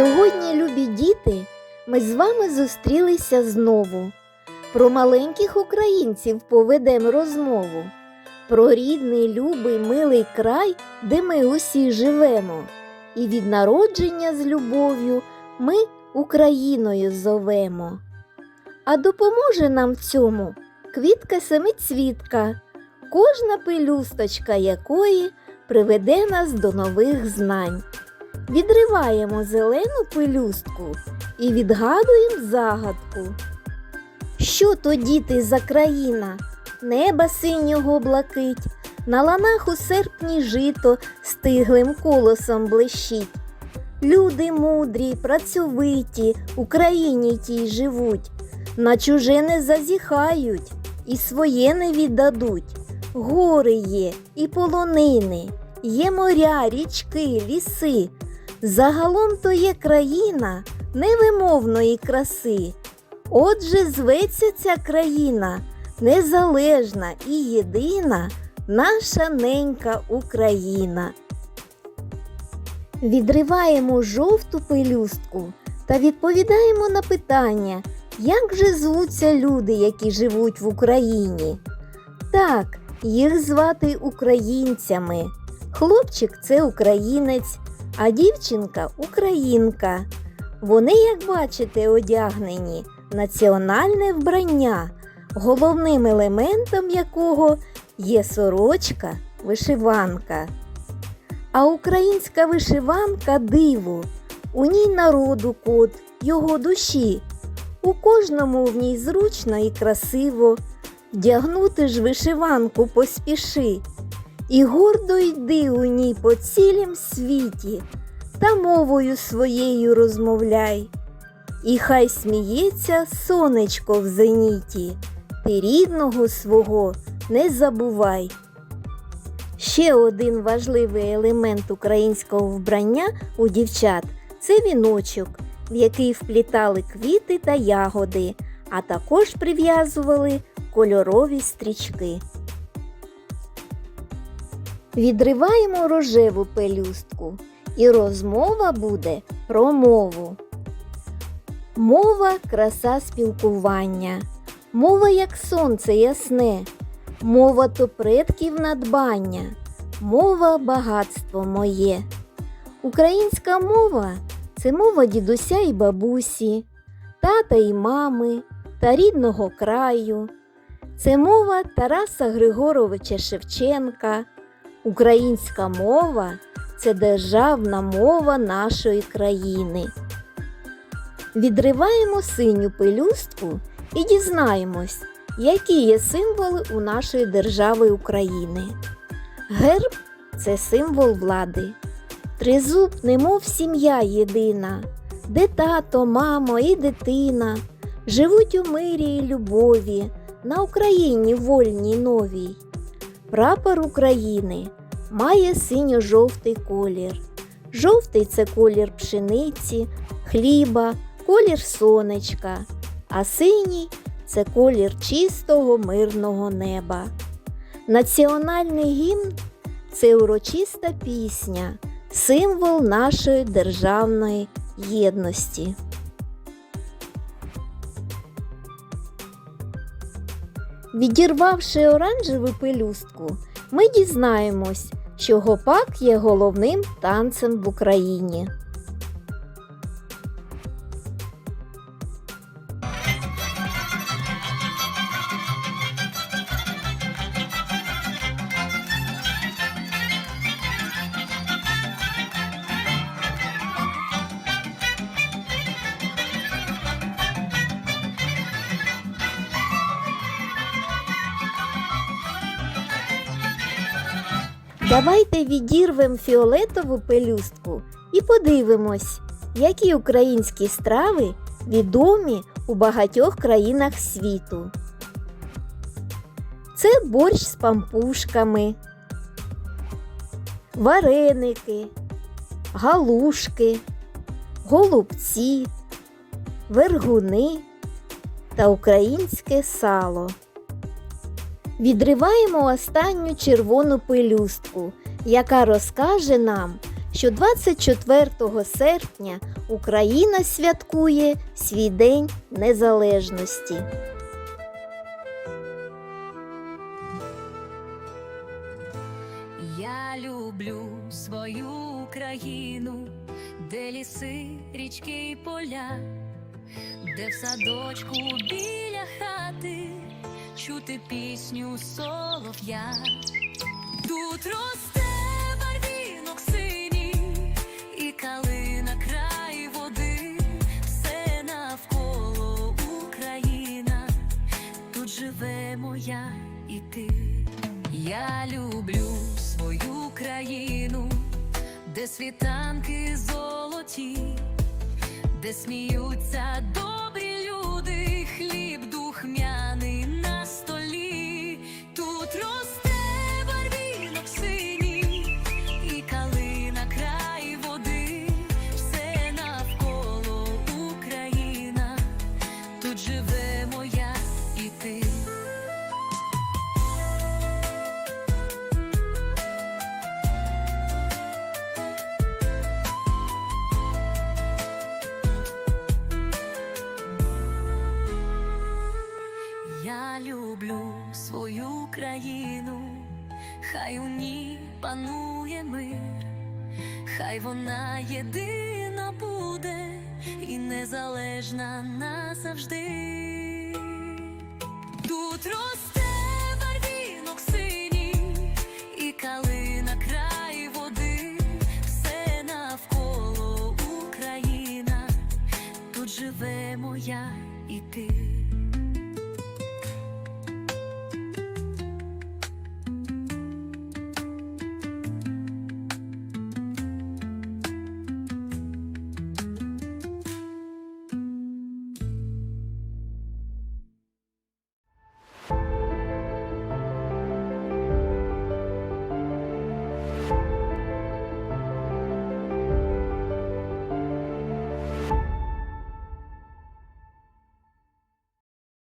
Сьогодні, любі діти, ми з вами зустрілися знову. Про маленьких українців поведемо розмову. Про рідний, любий, милий край, де ми усі живемо. І від народження з любов'ю ми Україною зовемо. А допоможе нам в цьому квітка семицвітка, кожна пелюсточка якої приведе нас до нових знань. Відриваємо зелену пелюстку і відгадуємо загадку. Що то діти за країна? Неба синього блакить, на ланах у серпні жито стиглим колосом блищить. Люди мудрі, працьовиті, Україні тій живуть, на чуже не зазіхають і своє не віддадуть. Гори є і полонини, є моря, річки, ліси. Загалом то є країна невимовної краси. Отже, зветься ця країна незалежна і єдина наша ненька Україна. Відриваємо жовту пелюстку та відповідаємо на питання, як же звуться люди, які живуть в Україні. Так, їх звати українцями. Хлопчик це українець, а дівчинка українка. Вони, як бачите, одягнені національне вбрання, головним елементом якого є сорочка, вишиванка. А українська вишиванка диво, у ній народу код, його душі. У кожному в ній зручно і красиво. Вдягнути ж вишиванку поспіши. І гордо йди у ній по цілім світі, та мовою своєю розмовляй. І хай сміється сонечко в зеніті, ти рідного свого не забувай. Ще один важливий елемент українського вбрання у дівчат це віночок, в який вплітали квіти та ягоди, а також прив'язували кольорові стрічки. Відриваємо рожеву пелюстку, і розмова буде про мову. Мова краса спілкування, мова як сонце ясне, мова то предків надбання, мова багатство моє. Українська мова це мова дідуся і бабусі, тата і мами та рідного краю. Це мова Тараса Григоровича Шевченка. Українська мова це державна мова нашої країни. Відриваємо синю пелюстку і дізнаємось, які є символи у нашої держави України. Герб це символ влади. Тризуб, немов сім'я єдина, де тато, мамо і дитина живуть у мирі і любові на Україні вольній новій. Прапор України має синьо-жовтий колір. Жовтий це колір пшениці, хліба, колір сонечка, а синій це колір чистого мирного неба. Національний гімн це урочиста пісня, символ нашої державної єдності. Відірвавши оранжеву пелюстку, ми дізнаємось, що гопак є головним танцем в Україні. Давайте відірвемо фіолетову пелюстку і подивимось, які українські страви відомі у багатьох країнах світу. Це борщ з пампушками, вареники, галушки, голубці, вергуни та українське сало. Відриваємо останню червону пелюстку, яка розкаже нам, що 24 серпня Україна святкує свій День Незалежності. Я люблю свою Україну, де ліси, річки й поля, де в садочку біля хати чути пісню солов'я. Тут росте барвінок синій і калина край води, все навколо Україна, тут живе моя і ти. Я люблю свою країну, де світанки золоті, де сміються добрі люди, хліб духмяний хай у ній панує мир, хай вона єдина буде і незалежна назавжди. Тут росте